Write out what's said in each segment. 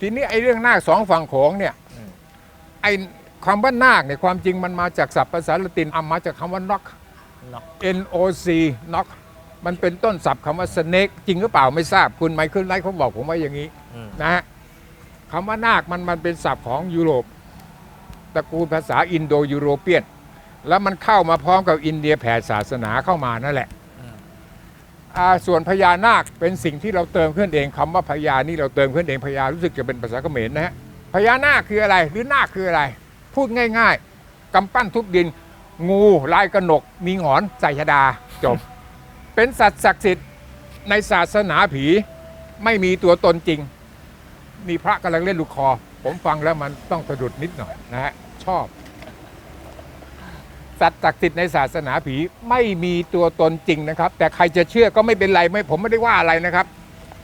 ทีนี้ไอ้เรื่องนาคสองฝั่งโขงเนี่ยอืมไอ้คำว่านาคเนี่ยความจริงมันมาจากศัพท์ภาษาละตินเอามาจากคำว่า knock เนาะ N O C knock มันเป็นต้นศัพท์คำว่า snake จริงหรือเปล่าไม่ทราบคุณไมเคิลไลท์เขาบอกผมว่าอย่างนี้อืมนะฮะคำว่านาคมันมันเป็นศัพท์ของยุโรปตระกูลภาษาอินโดยูโรเปียน แล้วมันเข้ามาพร้อมกับอินเดียแผ่ศาสนาเข้ามานั่นแหละอืมอ่า ส่วนพญานาคเป็นสิ่งที่เราเติมขึ้นเองคำว่าพญานี่เราเติมขึ้นเองพญารู้สึกจะเป็นภาษาเขมรนะฮะพญานาคคืออะไรหรือนาคคืออะไร พูดง่าย ๆกำปั้นทุบดิน งูลายกระหนก มีหงอนใส่ชดาจบ เป็นสัตว์ศักดิ์สิทธิ์ในศาสนาผีไม่มีตัวตนจริง มีพระกำลังเล่นลูกคอ ผมฟังแล้วมันต้องสะดุดนิดหน่อยนะฮะชอบ สัตว์ศักดิ์สิทธิ์ในศาสนาผีไม่มีตัวตนจริงนะครับ แต่ใครจะเชื่อก็ไม่เป็นไรไม่ผมไม่ได้ว่าอะไรนะครับ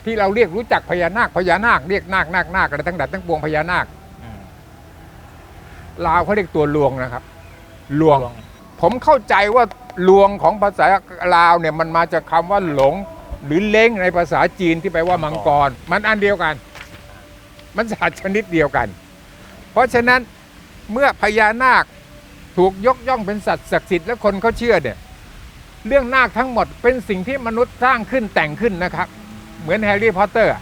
ที่เราเรียกรู้จักพญานาคพญานาคเรียกนาคนาคนาคอะไรทั้งดัดทั้งปวงพญานาคอืมลาวเขาเรียกตัวลวงนะครับลวงลวง ผมเข้าใจว่าลวงของภาษาลาวเนี่ยมันมาจากคำว่าหลง หรือเล้งในภาษาจีนที่แปลว่ามังกร มันอันเดียวกัน มันสัตว์ชนิดเดียวกัน เพราะฉะนั้นเมื่อพญานาค ถูกยกย่องเป็นสัตว์ศักดิ์สิทธิ์และคนเขาเชื่อเนี่ยเรื่องนาคทั้งหมดเป็นสิ่งที่มนุษย์สร้างขึ้นแต่งขึ้นนะครับ เหมือนแฮร์รี่พอตเตอร์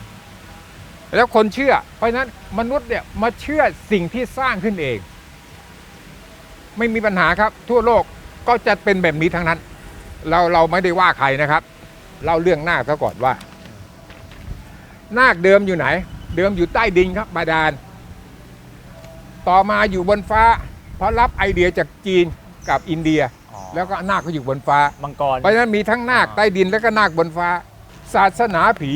แล้วคนเชื่อ เพราะฉะนั้นมนุษย์เนี่ยมาเชื่อสิ่งที่สร้างขึ้นเอง ไม่มีปัญหาครับ ทั่วโลกก็จะเป็นแบบนี้ทั้งนั้น เราเราไม่ได้ว่าใครนะครับเล่าเรื่องนาคซะก่อนว่า นาคเดิมอยู่ไหน เดิมอยู่ใต้ดินครับบาดาล ต่อมาอยู่บนฟ้า ราะรับไอเดียจากจีนกับอินเดีย อ๋อแล้วก็นาคก็อยู่บนฟ้า มังกร เพราะฉะนั้นมีทั้งนาคอ่าใต้ดินและก็นาคบนฟ้า ศาสนาผี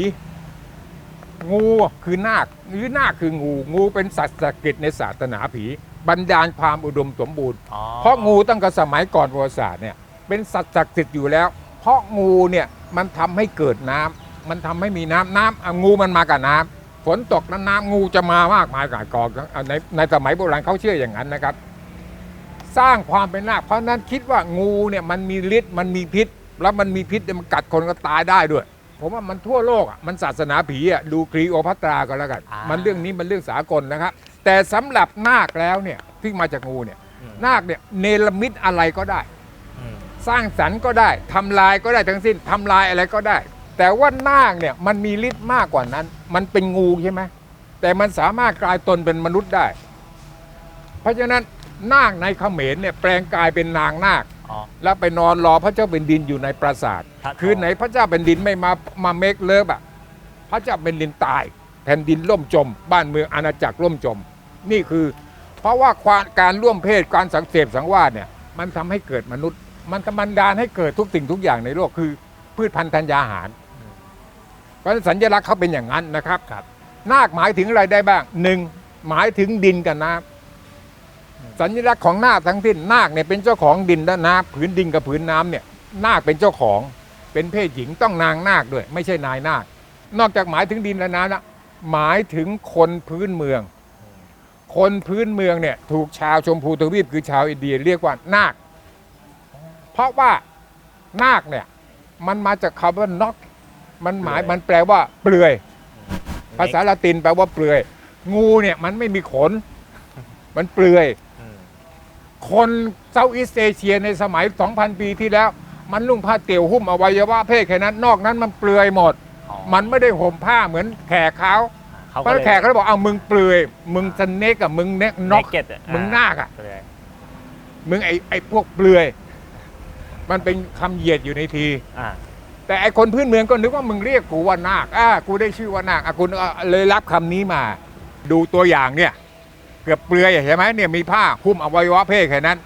งูคือนาคหรือนาคคืองู งูเป็นสัตว์ศักดิ์สิทธิ์ในศาสนาผี บรรดาลความอุดมสมบูรณ์ อ๋อเพราะงูตั้งแต่สมัยก่อนประวัติศาสตร์เนี่ยเป็นสัตว์ศักดิ์สิทธิ์อยู่แล้ว เพราะงูเนี่ยมันทำให้เกิดน้ำมันทำให้มีน้ำน้ำอะงูมันมากับน้ำฝนตกนั้นน้ำงูจะมามากมายกายกองอะในในสมัยโบราณเขาเชื่ออย่างนั้นนะครับ สร้างความเป็นนาคเพราะฉะนั้นคิดว่างูเนี่ยมันมีฤทธิ์มันมีพิษ แล้วมันมีพิษเนี่ยมันกัดคนก็ตายได้ด้วย ผมว่ามันทั่วโลกอะมันศาสนาผีอะดูคลีโอพัตราก็แล้วกันามันเรื่องนี้มันเรื่องสากลนะครับ แต่สำหรับนาคแล้วเนี่ยที่มาจากงูเนี่ยอืมนาคเนี่ยเนรมิตอะไรก็ได้ อืม สร้างสรรค์ก็ได้ทำลายก็ได้ทั้งสิ้นทำลายอะไรก็ได้ แต่ว่านาคเนี่ยมันมีฤทธิ์มากกว่านั้น มันเป็นงูใช่ไหมแต่มันสามารถกลายตนเป็นมนุษย์ได้ เพราะฉะนั้น นาคในเขมรเนี่ยแปลงกายเป็นนางนาค อ๋อ แล้วไปนอนรอพระเจ้าเป็นดินอยู่ในปราสาทพระทองคืนไหนพระเจ้าเป็นดินไม่มามาเมกเลิฟอะพระเจ้าเป็นดินตาย แผ่นดินล่มจม บ้านเมืองอาณาจักรล่มจม นี่คือ เพราะว่าความการร่วมเพศการสังเสพสังวาสเนี่ยมันทำให้เกิดมนุษย์ มันกำมันดานให้เกิดทุกสิ่งทุกอย่างในโลกคือ พืชพันธุ์ธัญญาหาร เพราะฉะนั้นสัญลักษณ์เขาเป็นอย่างนั้นนะครับ ครับ นาคหมายถึงอะไรได้บ้างหนึ่งหมายถึงดินกับน้ำ สัญลักษณ์ของนาคทั้งสิ้นนาคเนี่ยเป็นเจ้าของดินและน้ำผืนดินกับผืนน้ำเนี่ยนาคเป็นเจ้าของเป็นเพศหญิงต้องนางนาคด้วย ไม่ใช่นายนาค นอกจากหมายถึงดินและน้ำนะหมายถึงคนพื้นเมือง คนพื้นเมืองเนี่ยถูกชาวชมพูทวีปคือชาวอินเดียเรียกว่านาค เพราะว่านาคเนี่ยมันมาจากคำว่า knock มันหมายมันแปลว่าเปลือย ภาษาละตินแปลว่าเปลือย งูเนี่ยมันไม่มีขน มันเปลือยอืม คนเซาท์อีสเอเชียในสมัย 2,000 ปีที่แล้ว มันนุ่งผ้าเตี่ยวหุ้มอวัยวะเพศแค่นั้น นอกนั้นมันเปลือยหมด อ๋อมันไม่ได้ห่มผ้าเหมือนแขกเขาเขาเพราะแขกเขาบอกเอามึงเปลือย มึงสเนกกับมึงเน็กน็อก เก็ตมึงนาคอะเลยมึงไอไอพวกเปลือย มันเป็นคำเหยียดอยู่ในที อ่าแต่ไอคนพื้นเมืองก็นึกว่ามึงเรียกกูว่านาคอ่ากูได้ชื่อว่านาคอะคุณก็เลยรับคำนี้มา ดูตัวอย่างเนี่ย เกือบเปลือยใช่ไหมเนี่ยมีผ้าหุ้มอวัยวะเพศแค่นั้น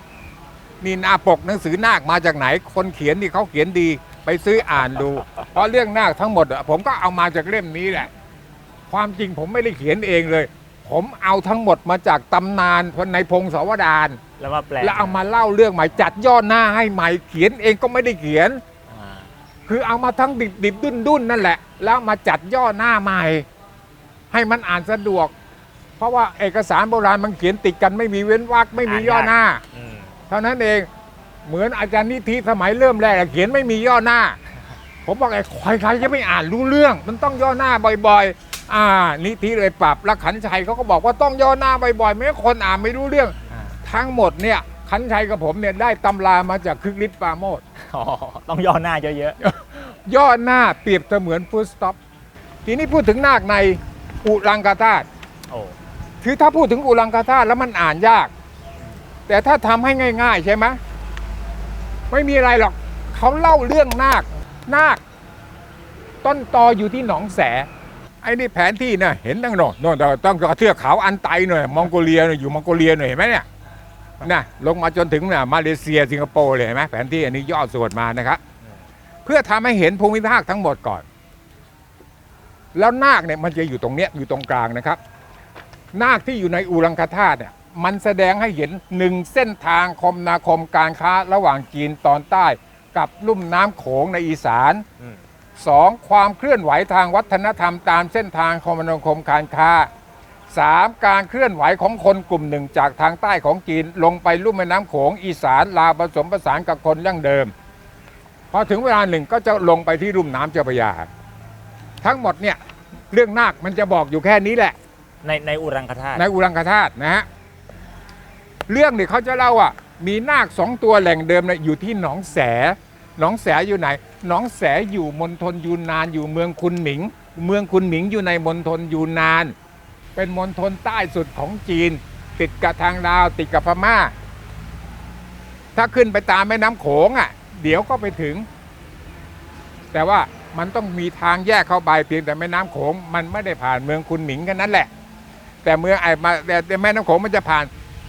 นี่หน้าปกหนังสือนาคมาจากไหน คนเขียนนี่เขาเขียนดีไปซื้ออ่านดู เพราะเรื่องนาคทั้งหมดอะผมก็เอามาจากเล่มนี้แหละ ความจริงผมไม่ได้เขียนเองเลย ผมเอาทั้งหมดมาจากตำนานในพงศาวดารแล้วมาแปลแล้วเอามาเล่าเรื่องใหม่จัดย่อหน้าให้ใหม่เขียนเองก็ไม่ได้เขียนอ่าคือเอามาทั้งดิบดิบดุนดุนนั่นแหละ แล้วมาจัดย่อหน้าใหม่ ให้มันอ่านสะดวก เพราะว่าเอกสารโบราณมันเขียนติดกันไม่มีเว้นวรรคไม่มีย่อหน้า อืมเท่านั้นเองเหมือนอาจารย์นิธิสมัยเริ่มแรกอะเขียนไม่มีย่อหน้า ผมบอกไอ้ใครๆจะไม่อ่านรู้เรื่อง มันต้องย่อหน้าบ่อยๆ อ่า นิธิเลยปรับแล้วขันชัยเขาก็บอกว่าต้องย่อหน้าบ่อยๆ ไม่งั้นคนอ่านไม่รู้เรื่อง อ่าทั้งหมดเนี่ยขันชัยกับผมเนี่ยได้ตำรามาจากคึกฤทธิ์ปราโมดอ๋อต้องย่อหน้าเยอะย่อหน้าเปรียบเสมือนฟู l สต็อปทีนี้พูดถึงนาคในอุรังกธาตุๆโอ้ คือถ้าพูดถึงอุรังกธาตุแล้วมันอ่านยาก แต่ถ้าทำให้ง่าย ๆ ใช่ไหมไม่มีอะไรหรอกเขาเล่าเรื่องนาคนาค ต้นตออยู่ที่หนองแสไอ้นี่แผนที่นะเห็นตั้งโน่นโน่นต้องกระเทือกเขาอันไตหน่อยมองโกเลียหน่อยอยู่มองโกเลียหน่อยเห็นไหมเนี่ยนะลงมาจนถึงน่ะมาเลเซียสิงคโปร์เลยเห็นไหมแผนที่อันนี้ย่อส่วนมานะครับเพื่อทำให้เห็นภูมิภาคทั้งหมดก่อน แล้วนาคเนี่ยมันจะอยู่ตรงเนี้ยอยู่ตรงกลางนะครับ นาคที่อยู่ในอุรังคธาตุเนี่ยมันแสดงให้เห็นหนึ่งเส้นทางคมนาคมการค้าระหว่างจีนตอนใต้ กับลุ่มน้ำโขงในอีสานอืมสองความเคลื่อนไหวทางวัฒนธรรมตามเส้นทางคมนาคมการค้าสามการเคลื่อนไหวของคนกลุ่มหนึ่งจากทางใต้ของจีนลงไปลุ่มแม่น้ำโขงอีสานลาวผสมผสานกับคนดั้งเดิม พอถึงเวลาหนึ่งก็จะลงไปที่ลุ่มน้ำเจ้าพระยา ทั้งหมดเนี่ยเรื่องนาคมันจะบอกอยู่แค่นี้แหละ ในในอุรังคธาตุในอุรังคธาตุนะฮะเรื่องนี่เขาจะเล่าว่ามีนาคสองตัวแหล่งเดิมเนี่ยอยู่ที่หนองแสหนองแสอยู่ไหนหนองแสอยู่มณฑลยูนนานอยู่เมืองคุนหมิง เมืองคุนหมิงอยู่ในมณฑลยูนนาน เป็นมณฑลใต้สุดของจีน ติดกับทางลาวติดกับพม่า ถ้าขึ้นไปตามแม่น้ำโขงอะ เดี๋ยวก็ไปถึง แต่ว่ามันต้องมีทางแยกเข้าไปเพียงแต่แม่น้ำโขง มันไม่ได้ผ่านเมืองคุนหมิงแค่นั้นแหละ แต่เมืองไอ้มาแต่แต่แม่น้ำโขงมันจะผ่าน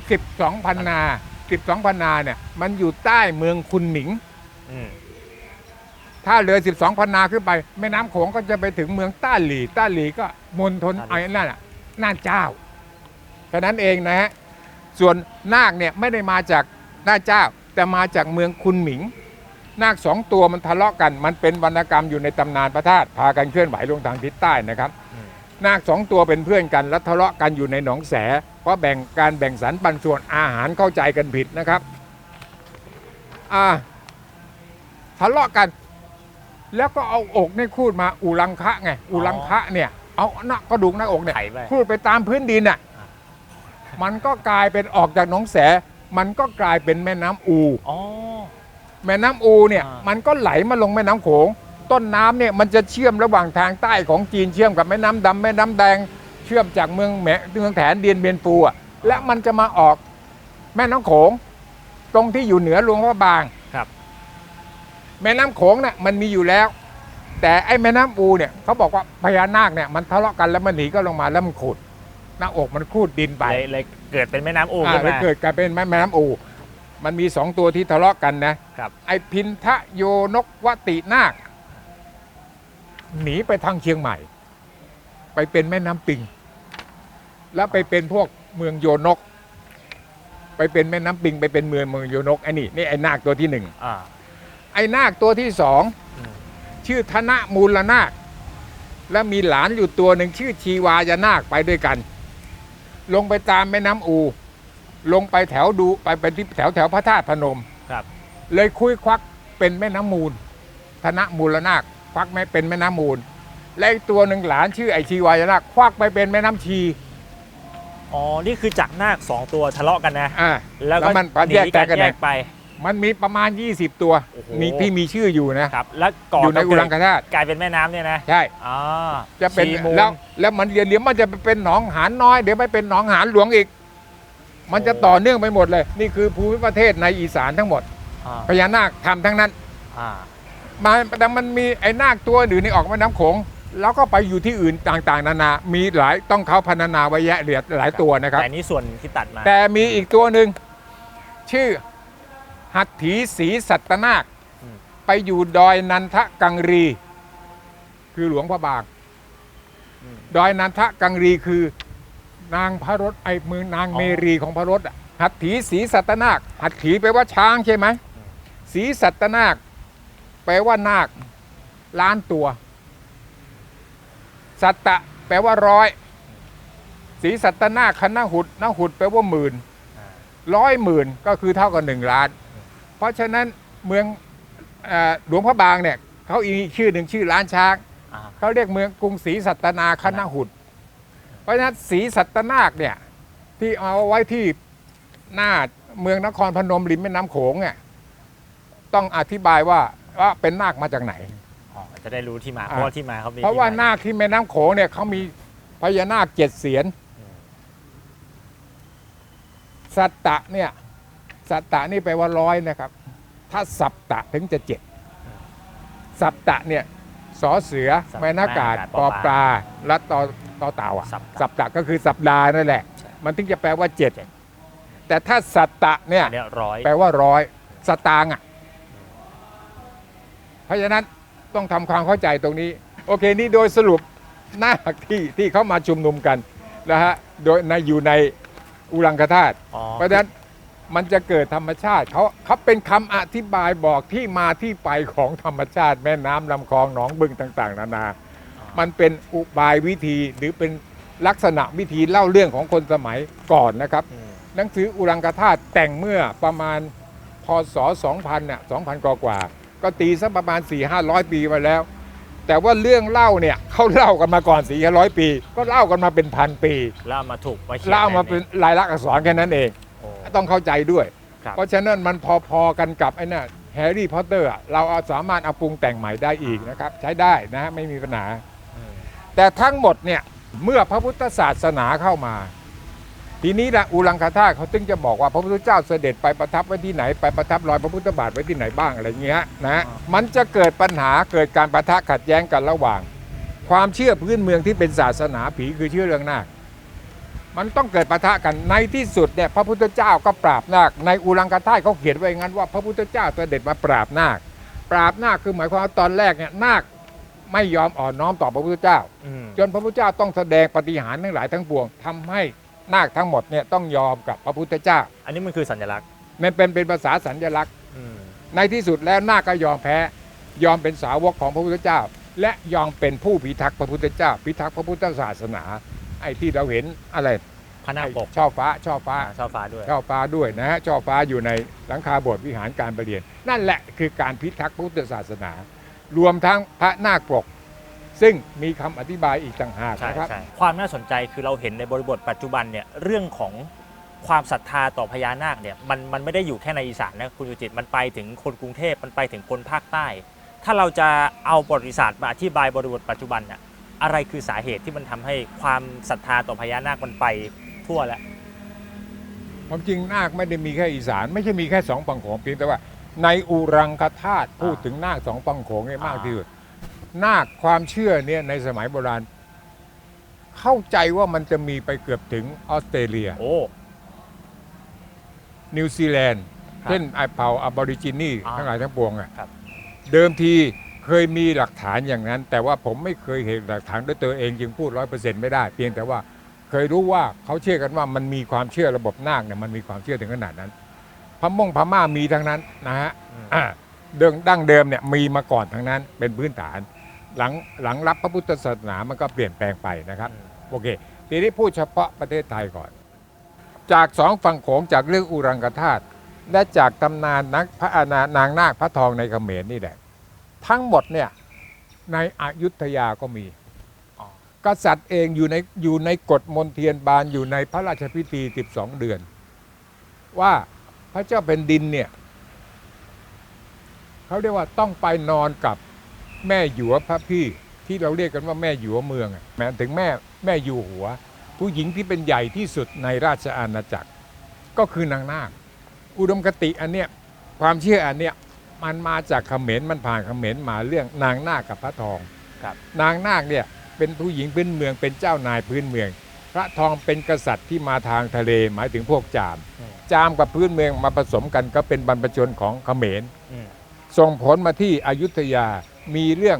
12พันนา 12พันนาเนี่ย มันอยู่ใต้เมืองคุนหมิง อืมถ้าเลย12พันนาขึ้นไป แม่น้ำโขงก็จะไปถึงเมืองต้าหลี ต้าหลีก็มณฑลไอ้นั่นน่ะน่านเจ้าแค่นั้นเองนะฮะส่วนนาคเนี่ยไม่ได้มาจากน่านเจ้า แต่มาจากเมืองคุนหมิง นาคสองตัวมันทะเลาะกัน มันเป็นวรรณกรรมอยู่ในตำนานพระธาตุพากันเคลื่อนไหวลงทางทิศใต้นะครับ อืม นาคสองตัวเป็นเพื่อนกันและทะเลาะกันอยู่ในหนองแส เพราะแบ่งการแบ่งสรรปันส่วนอาหารเข้าใจกันผิดนะครับอ่าทะเลาะกัน แล้วก็เอาอกนี่คูดมาอุลังคะไงอุลังคะเนี่ยเอาหน้ากระดูกหน้าอกเนี่ยไถไป คูดไปตามพื้นดินอะมันก็กลายเป็นออกจากหนองแส มันก็กลายเป็นแม่น้ำอู อ๋อ แม่น้ำอูเนี่ยอ่ามั มันก็ไหลมาลงแม่น้ำโขง ต้นน้ำเนี่ยมันจะเชื่อมระหว่างทางใต้ของจีนเชื่อมกับแม่น้ำดำแม่น้ำแดง เชื่อมจากเมืองแหมเมืองแถนเดียนเบียนปูอะและมันจะมาออกแม่น้ำโขง ตรงที่อยู่เหนือหลวงพระบางครับ แม่น้ำโขงเนี่ยมันมีอยู่แล้ว แต่ไอ้แม่น้ำอูเนี่ยเขาบอกว่าพญานาคเนี่ยมันทะเลาะกันแล้วมันหนีก็ลงมาแล้วมันขุดหน้าอกมันคูดดินไป เลยเลยเกิดเป็นแม่น้ำอูอ่าขึ้นเลยมาเกิดกลายเป็นแม่น้ำอูมันมีสองตัวที่ทะเลาะกันนะครับ ไอพินทะโยนกวตินาค หนีไปทางเชียงใหม่ ไปเป็นแม่น้ำปิง แล้วไปเป็นพวกเมืองโยนก ไปเป็นแม่น้ำปิง ไปเป็นเมืองเมืองโยนกไอ้นี่นี่ไอ้นาคตัวที่หนึ่งอ่า ไอ้นาคตัวที่สองอืม ชื่อธนมูลนาค และมีหลานอยู่ตัวหนึ่งชื่อชีวายนาคไปด้วยกัน ลงไปตามแม่น้ำอู ลงไปแถวดูไปไปที่แถวแถวพระธาตุพนม ครับ เลยคุยควักเป็นแม่น้ำมูลธนมูลนาค ควักไม่เป็นแม่น้ำมูล และอีกตัวหนึ่งหลานชื่อไอชีวายนาคควักไปเป็นแม่น้ำชีอ๋อ นี่คือจากนาคสองตัวทะเลาะกันนะ อ่า แล้วแล้ก็วมันหนีแยกกันแยกกันแยไหนกไป มันมีประมาณ 20 ตัวโอ้โห มีที่มีชื่ออยู่นะ ครับ แล้วก่ออยู่ในกับอุรังคธาตุกลายเป็นแม่น้ำเนี่ยนะใช่ อ๋อจะเป็นชีมูล แล้วแล้วมันเดี๋ยวเดี๋ยวมันจะไปเป็นหนองหานน้อยเดี๋ยวไปเป็นหนองหานหลวงอีก มันจะโอ้ ต่อเนื่องไปหมดเลย นี่คือภูมิประเทศในอีสานทั้งหมดอ่าพญานาคทำทั้งนั้น อ่า มาแต่มันมีไอ้นาคตัวอื่นนี่ออกมาน้ำโขงแล้วก็ไปอยู่ที่อื่นต่างๆ นานา มีหลายต้องเขาพันนาไว้แยะเหลือหลายตัวนะครับ แต่นี่ส่วนที่ตัดมา แต่มีอีกตัวหนึ่งชื่อหัตถีศรีสัตนาคอืมไปอยู่ดอยนันทกังรี คือหลวงพระบางอืมดอยนันทกังรีคือนางพระรถไอ้มือนางอ๋อเมรีของพระรถอะหัตถีศรีสัตนาคหัตถีแปลว่าช้างใช่ไหมศรีสัตนาค แปลว่านาคล้านตัว สัตตะ แปลว่าร้อยศรีสัตนาคคณหุดนหุดแปลว่าหมื่นอ่าร้อยหมื่นก็คือเท่ากับหนึ่งล้าน เพราะฉะนั้นเมืองเออหลวงพระบางเนี่ยเขาอีกชื่อหนึ่งชื่อล้านช้างอ่าเขาเรียกเมืองกรุงศรีสัตนาคณหุด เพราะฉะนั้นศรีสัตนาคเนี่ยที่เอาไว้ที่หน้าเมืองนครพนมริมแม่น้ำโขงเนี่ยต้องอธิบายว่า ว่าเป็นนาคมาจากไหน อ๋อจะได้รู้ที่มาอ่าเพราะว่าที่มาเขามีเพราะว่าที่มนาคที่แม่น้ำโขงเนี่ยเขามีพญานาคเจ็ดเสียน อืมสัตตะเนี่ยสัตตะนี่แปลว่าร้อยนะครับ ถ้าสัปตะถึงจะเจ็ดสัปตะเนี่ยสอเสือสัปแม่นากาศแม่นากาศปอปอปปลาลาและตอตอเต่าอะสัปตะ สัปตะก็คือสัปดาห์นั่นแหละใช่มันถึงจะแปลว่าเจ็ดแต่ถ้าสัตตะเนี่ย อันเนี้ยร้อยแปลว่าร้อยสตางค์อะเพ ราะฉะนั้นต้องทำความเข้าใจตรงนี้ โอเคนี่โดยสรุปนาคที่ที่เขามาชุมนุมกันนะฮะโดยในอยู่ในอุรังคธาตุอ๋อเพราะฉะนั้นมันจะเกิดธรรมชาติเขาเขาเป็นคำอธิบายบอกที่มาที่ไปของธรรมชาติ แม่น้ำลำคลองหนองบึงต่าง ๆ นานา มันเป็นอุบายวิธีหรือเป็นลักษณะวิธีเล่าเรื่องของคนสมัยก่อนนะครับอืมหนังสืออุรังคธาตุแต่งเมื่อประมาณพศ 2000น่ะ2,000 กว่า กว่าๆก็ตีสักประมาณ4 500ปีมาแล้ว แต่ว่าเรื่องเล่าเนี่ยเขาเล่ากันมาก่อน4 500ปี ก็เล่ากันมาเป็นพันปีแล้วเอามาถูกมาเขียนเล่ามาเป็นลายลักษณ์อักษรแค่นั้นเองโอ้ ต้องเข้าใจด้วย ครับ เพราะฉะนั้นมันพอๆกันกับไอ้น่ะแฮร์รี่พอตเตอร์เราเอาสามารถเอาปรุงแต่งใหม่ได้อีกนะครับใช้ได้นะไม่มีปัญหา อืมแต่ทั้งหมดเนี่ยเมื่อพระพุทธศาสนาเข้ามา ทีนี้ละอุลังคธาตุเขาถึงจะบอกว่าพระพุทธเจ้าเสด็จไปประทับไว้ที่ไหนไปประทับรอยพระพุทธบาทไว้ที่ไหนบ้างอะไรเงี้ยนะมันจะเกิดปัญหาเกิดการประทะขัดแย้งกันระหว่าง ความเชื่อพื้นเมืองที่เป็นศาสนาผีคือเชื่อเรื่องนาคมันต้องเกิดปะทะกันในที่สุดเนี่ยพระพุทธเจ้าก็ปราบนาคในอุลังคธาตุเขาเขียนไว้อย่างนั้นว่าพระพุทธเจ้าเสด็จมาปราบนาค ปราบนาคคือหมายความว่าตอนแรกเนี่ยนาคไม่ยอมอ่อนน้อมต่อพระพุทธเจ้าอืมจนพระพุทธเจ้าต้องแสดงปฏิหารย์ทั้งหลายทั้งปวงทำให้ นาคทั้งหมดเนี่ยต้องยอมกับพระพุทธเจ้า อันนี้มันคือสัญลักษณ์มันเป็นเป็นภาษาสัญลักษณ์ อืมในที่สุดแล้วนาคก็ยอมแพ้ ยอมเป็นสาวกของพระพุทธเจ้า และยอมเป็นผู้พิทักษ์พระพุทธเจ้า พิทักษ์พระพุทธศาสนา ไอ้ที่เราเห็นอะไรพระนาคปกช่อฟ้าช่อฟ้า อ่าช่อฟ้าด้วย ช่อฟ้าด้วยนะฮะช่อฟ้าอยู่ในหลังคาโบสถ์วิหารการประเรียน นั่นแหละคือการพิทักษ์พระพุทธศาสนา รวมทั้งพระนาคปก ซึ่งมีคำอธิบายอีกต่างหากใช่นะครับ ใช่ความน่าสนใจคือเราเห็นในบริบทปัจจุบันเนี่ยเรื่องของความศรัทธาต่อพญานาคเนี่ยมันมันไม่ได้อยู่แค่ในอีสานนะคุณสุจิตมันไปถึงคนกรุงเทพมันไปถึงคนภาคใต้ ถ้าเราจะเอาประวัติศาสตร์มาอธิบายบริบทปัจจุบันน่ะอะไรคือสาเหตุที่มันทำให้ความศรัทธาต่อพญานาคมันไปทั่วแล้ว ความจริงนาคไม่ได้มีแค่อีสาน ไม่ใช่มีแค่สองฝั่งโขงเพียงแต่ว่าในอุรังคธาตุพูดถึงนาคสองฝั่งโขงเนี่ยมากที่สุด นาคความเชื่อเนี่ยในสมัยโบราณ เข้าใจว่ามันจะมีไปเกือบถึงออสเตรเลีย โอ้ นิวซีแลนด์ ครับเช่นไอเผ่าอบอริจินีอ่าทั้งหลายทั้งปวงอะครับ เดิมทีเคยมีหลักฐานอย่างนั้น แต่ว่าผมไม่เคยเห็นหลักฐานด้วยตัวเอง จึงพูดร้อยเปอร์เซ็นต์ไม่ได้ เพียงแต่ว่าเคยรู้ว่าเขาเชื่อกันว่ามันมีความเชื่อระบบนาคเนี่ยมันมีความเชื่อถึงขนาดนั้นพม่งพม่ามีทั้งนั้นนะฮะ อืม อ่าเดิมดั้งเดิมเนี่ยมีมาก่อนทั้งนั้นเป็นพื้นฐาน หลังหลังรับพระพุทธศาสนามันก็เปลี่ยนแปลงไปนะครับอืมโอเค ทีนี้พูดเฉพาะประเทศไทยก่อน จากสองฝั่งโขงจากเรื่องอุรังคธาตุและจากตำนานนักพระอานานางนาคพระทองในเขมรนี่แหละ ทั้งหมดเนี่ยในอยุธยาก็มีอ๋อกษัตริย์เองอยู่ในอยู่ในกฎมนเทียนบานอยู่ในพระราชพิธี 12 เดือน ว่าพระเจ้าเป็นดินเนี่ยเขาเรียกว่าต้องไปนอนกับ แม่หยวพระพี่ที่เราเรียกกันว่าแม่หยวเมืองอะแม้ถึงแม่แม่อยู่หัว ผู้หญิงที่เป็นใหญ่ที่สุดในราชอาณาจักร ก็คือนางนาคอุดมคติอันเนี้ยความเชื่ออันเนี้ยมันมาจากเขมรมันผ่านเขมรมาเรื่องนางนาคกับพระทองครับนางนาคเนี่ยเป็นผู้หญิงพื้นเมืองเป็นเจ้านายพื้นเมือง พระทองเป็นกษัตริย์ที่มาทางทะเลหมายถึงพวกจามอืมจามกับพื้นเมืองมาผสมกันก็เป็นบรรพชนของเขมรอืมส่งผลมาที่อยุธยา มีเรื่อง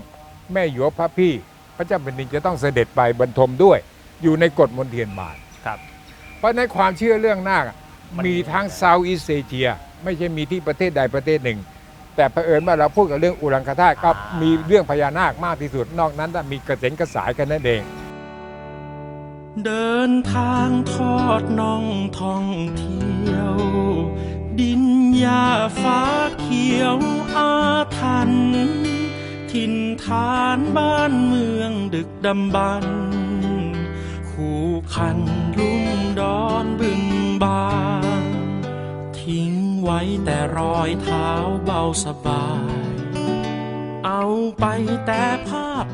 แม่หยวพระพี่ พระเจ้าแผ่นดินจะต้องเสด็จไปบรรทมด้วย อยู่ในกฎมนเทียนบาทครับ เพราะในความเชื่อเรื่องนาคอะมันมีทั้งเซาท์อีสเอเชีย ไม่ใช่มีที่ประเทศใดประเทศหนึ่ง แต่เผอิญว่าเราพูดกับเรื่องอุรังคธาตุก็มีเรื่องพญานาคมากที่สุด นอกนั้นน่ะมีกระเซ็นกระสายกันนั่นเองเดินทางทอดน่องท่องเที่ยว ดินหญ้าฟ้าเขียวอาถรรพ์ ทินฐานบ้านเมืองดึกดำบรรพ์คู่คันลุ่มดอนบึงบานทิ้งไว้แต่รอยเท้าเบาสบาย เอาไปแต่ภาพ